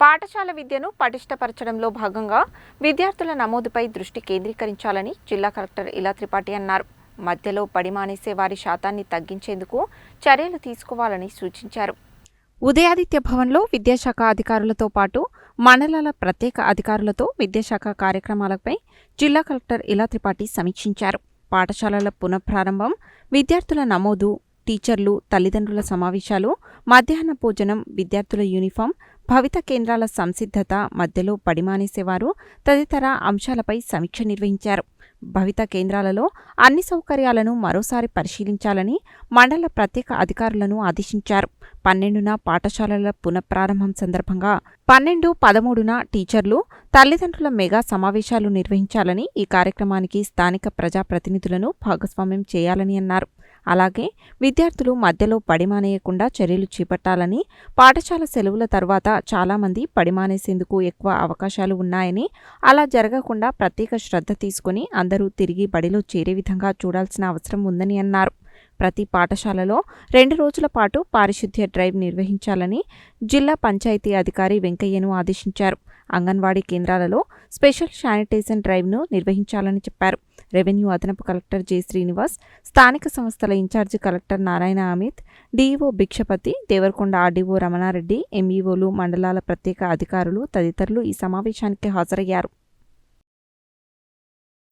పాఠశాల విద్యను పటిష్టపరచడంలో భాగంగా విద్యార్థుల నమోదుపై దృష్టి కేంద్రీకరించాలని జిల్లా కలెక్టర్ ఇలా త్రిపాఠి అన్నారు. మధ్యలో పడి మానేసే వారి శాతాన్ని తగ్గించేందుకు చర్యలు తీసుకోవాలని సూచించారు. ఉదయాదిత్య భవన్లో విద్యాశాఖ అధికారులతో పాటు మండలాల ప్రత్యేక అధికారులతో విద్యాశాఖ కార్యక్రమాలపై జిల్లా కలెక్టర్ ఇలా త్రిపాఠి సమీక్షించారు. పాఠశాలల పునఃప్రారంభం విద్యార్థుల నమోదు టీచర్లు తల్లిదండ్రుల సమావేశాలు మధ్యాహ్న భోజనం విద్యార్థుల యూనిఫామ్ భవిత కేంద్రాల సంసిద్ధత మధ్యలో పడిమానేసేవారు తదితర అంశాలపై సమీక్ష నిర్వహించారు. భవిత కేంద్రాలలో అన్ని సౌకర్యాలను మరోసారి పరిశీలించాలని మండల ప్రత్యేక అధికారులను ఆదేశించారు. పన్నెండున పాఠశాలల పునఃప్రారంభం సందర్భంగా పన్నెండు పదమూడున టీచర్లు తల్లిదండ్రుల మెగా సమావేశాలు నిర్వహించాలని ఈ కార్యక్రమానికి స్థానిక ప్రజాప్రతినిధులను భాగస్వామ్యం చేయాలని అన్నారు. అలాగే విద్యార్థులు మధ్యలో పడిమానేయకుండా చర్యలు చేపట్టాలని పాఠశాల సెలవుల తర్వాత చాలామంది పడిమానేసేందుకు ఎక్కువ అవకాశాలు ఉన్నాయని అలా జరగకుండా ప్రత్యేక శ్రద్ధ తీసుకుని అందరూ తిరిగి బడిలో చేరే విధంగా చూడాల్సిన అవసరం ఉందని అన్నారు. ప్రతి పాఠశాలలో రెండు రోజుల పాటు పారిశుద్ధ్య డ్రైవ్ నిర్వహించాలని జిల్లా పంచాయతీ అధికారి వెంకయ్యను ఆదేశించారు. అంగన్వాడీ కేంద్రాలలో స్పెషల్ శానిటైజేషన్ డ్రైవ్ను నిర్వహించాలని చెప్పారు. రెవెన్యూ అదనపు కలెక్టర్ జె. శ్రీనివాస్ స్థానిక సంస్థల incharge collector Narayana Amit DEO Bhikshapathi Devarakonda RDO Ramana Reddy ఎంఈఓలు మండలాల ప్రత్యేక అధికారులు తదితరులు ఈ సమావేశానికి హాజరయ్యారు.